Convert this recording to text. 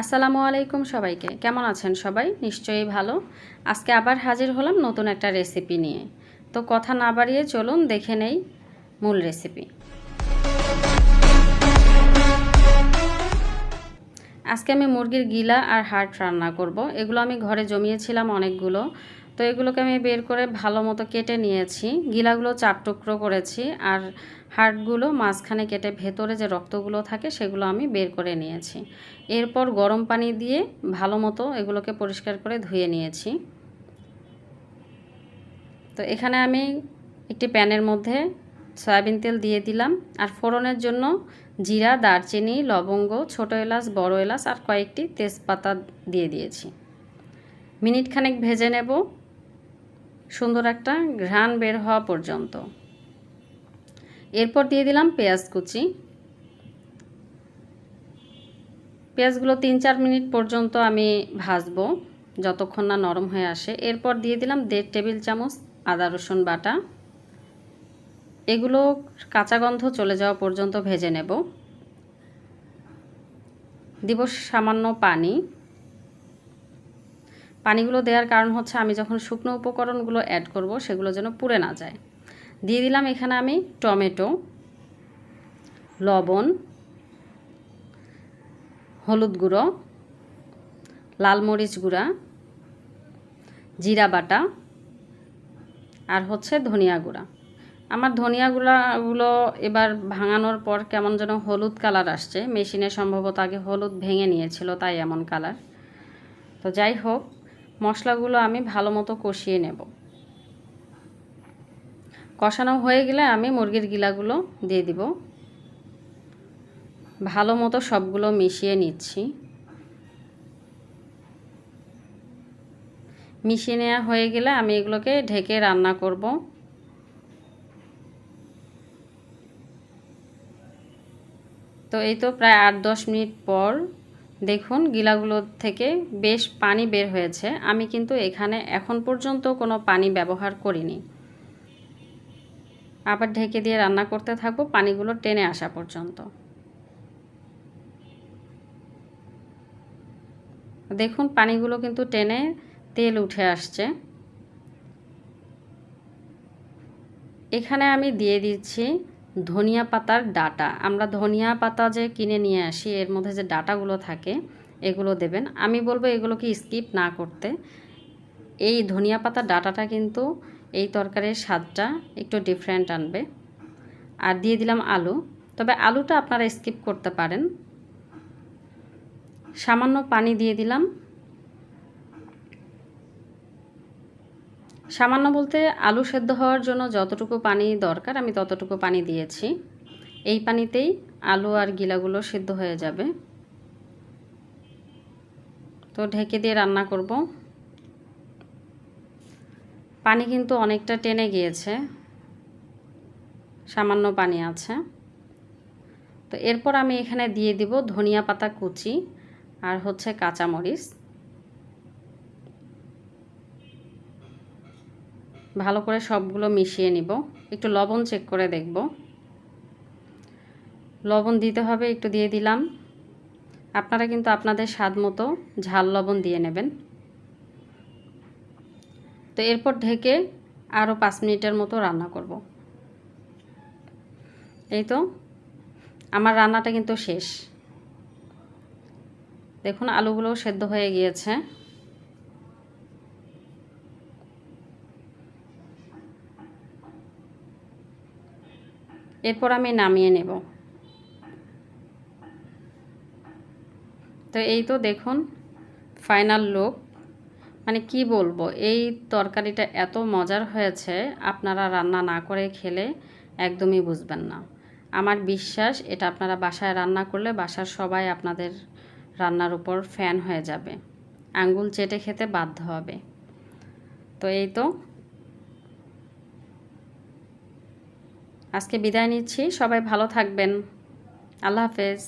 আসসালামু আলাইকুম সবাইকে। কেমন আছেন সবাই? নিশ্চয়ই ভালো। আজকে আবার হাজির হলাম নতুন একটা রেসিপি নিয়ে। তো কথা না বাড়িয়ে চলুন, দেখে নেই মূল রেসিপি আজকে আমি মুরগির গিলা আর হার্ট রান্না করব। এগুলো আমি ঘরে জমিয়েছিলাম অনেকগুলো। তো এগুলোকে আমি বের করে ভালো মতো কেটে নিয়েছি। গিলাগুলো চার টুকরো করেছি। আর হাড়গুলো মাঝখানে কেটে ভেতরে যে রক্তগুলো থাকে সেগুলো আমি বের করে নিয়েছি। এরপর গরম পানি দিয়ে ভালো মতো এগুলোকে পরিষ্কার করে ধুয়ে নিয়েছি। তো এখানে আমি একটি প্যানের মধ্যে সয়াবিন তেল দিয়ে দিলাম। আর ফোড়নের জন্য জিরা, দারচিনি, লবঙ্গ, ছোট এলাচ, বড় এলাচ আর কয়েকটি তেজপাতা দিয়ে দিয়েছি। মিনিট খানেক ভেজে নেব। সুন্দর একটা ঘ্রাণ বের হওয়া পর্যন্ত। এরপর দিয়ে দিলাম পেঁয়াজ কুচি। পেঁয়াজগুলো তিন চার মিনিট পর্যন্ত আমি ভাজবো, যতক্ষণ না নরম হয়ে আসে। এরপর দিয়ে দিলাম দেড় টেবিল চামচ আদা রসুন বাটা। এগুলো কাঁচা গন্ধ চলে যাওয়া পর্যন্ত ভেজে নেব। দিব সামান্য পানি। পানিগুলো দেওয়ার কারণ হচ্ছে আমি যখন শুকনো উপকরণগুলো অ্যাড করব, সেগুলো যেন পুড়ে না যায়। দিয়ে দিলাম এখানে আমি টমেটো, লবণ, হলুদ গুঁড়ো, লাল মরিচ গুঁড়া, জিরা বাটা আর হচ্ছে ধনিয়া গুঁড়া। আমার ধনিয়া গুঁড়াগুলো এবার ভাঙানোর পর কেমন যেন হলুদ কালার আসছে। মেশিনে সম্ভবত আগে হলুদ ভেঙে নিয়েছিল, তাই এমন কালার। তো যাই হোক, মশলাগুলো আমি ভালো মতো কষিয়ে নেব। কষানো হয়ে গেলে আমি মুরগির গিলাগুলো দিয়ে দিব। ভালো মতো সবগুলো মিশিয়ে নিচ্ছি। মিশিয়ে নেওয়া হয়ে গেলে আমি এগুলোকে ঢেকে রান্না করব। তো এই তো প্রায় আট দশ মিনিট পর দেখুন গিলাগুলো থেকে বেশ পানি বের হয়েছে। আমি কিন্তু এখানে এখন পর্যন্ত কোনো পানি ব্যবহার করিনি। আবার ঢেকে দিয়ে রান্না করতে থাকব, পানিগুলো টেনে আসা পর্যন্ত। দেখুন, পানিগুলো কিন্তু টেনে তেল উঠে আসছে। এখানে আমি দিয়ে দিচ্ছি ধনিয়া পাতার ডাটা। আমরা ধনিয়া পাতা যে কিনে নিয়ে আসি, এর মধ্যে যে ডাটাগুলো থাকে, এগুলো দেবেন। আমি বলব এগুলোকে স্কিপ না করতে। এই ধনিয়া পাতার ডাটাটা কিন্তু এই তরকারির স্বাদটা একটু ডিফারেন্ট আনবে। আর দিয়ে দিলাম আলু। তবে আলুটা আপনারা স্কিপ করতে পারেন। সামান্য পানি দিয়ে দিলাম। সামান্য বলতে আলু সেদ্ধ হওয়ার জন্য যতটুকু পানি দরকার, আমি ততটুকু পানি দিয়েছি। এই পানিতেই আলু আর গিলাগুলো সেদ্ধ হয়ে যাবে। তো ঢেকে দিয়ে রান্না করব। পানি কিন্তু অনেকটা টেনে গিয়েছে। সামান্য পানি আছে। তো এরপর আমি এখানে দিয়ে দিব ধনিয়া পাতা কুচি আর হচ্ছে কাঁচামরিচ। ভালো করে সবগুলো মিশিয়ে নিব। একটু লবণ চেক করে দেখব। লবণ দিতে হবে, একটু দিয়ে দিলাম। আপনারা কিন্তু আপনাদের স্বাদ মতো ঝাল লবণ দিয়ে নেবেন। তো এরপর ঢেকে আরও পাঁচ মিনিটের মতো রান্না করব। এই তো, আমার রান্নাটা কিন্তু শেষ। দেখুন, আলুগুলো সেদ্ধ হয়ে গিয়েছে। এরপর আমি নামিয়ে নেব। তো এই তো দেখুন, ফাইনাল লুক। মানে কি বলব, এই তরকারিটা এত মজার হয়েছে, আপনারা রান্না না করে খেলে একদমই বুঝবেন না। আমার বিশ্বাস এটা আপনারা বাসায় রান্না করলে বাসার সবাই আপনাদের রান্নার উপর ফ্যান হয়ে যাবে। আঙ্গুল চেটে খেতে বাধ্য হবে। তো এই তো। আজকে বিদায় নিচ্ছি, সবাই ভালো থাকবেন। আল্লাহ হাফেজ।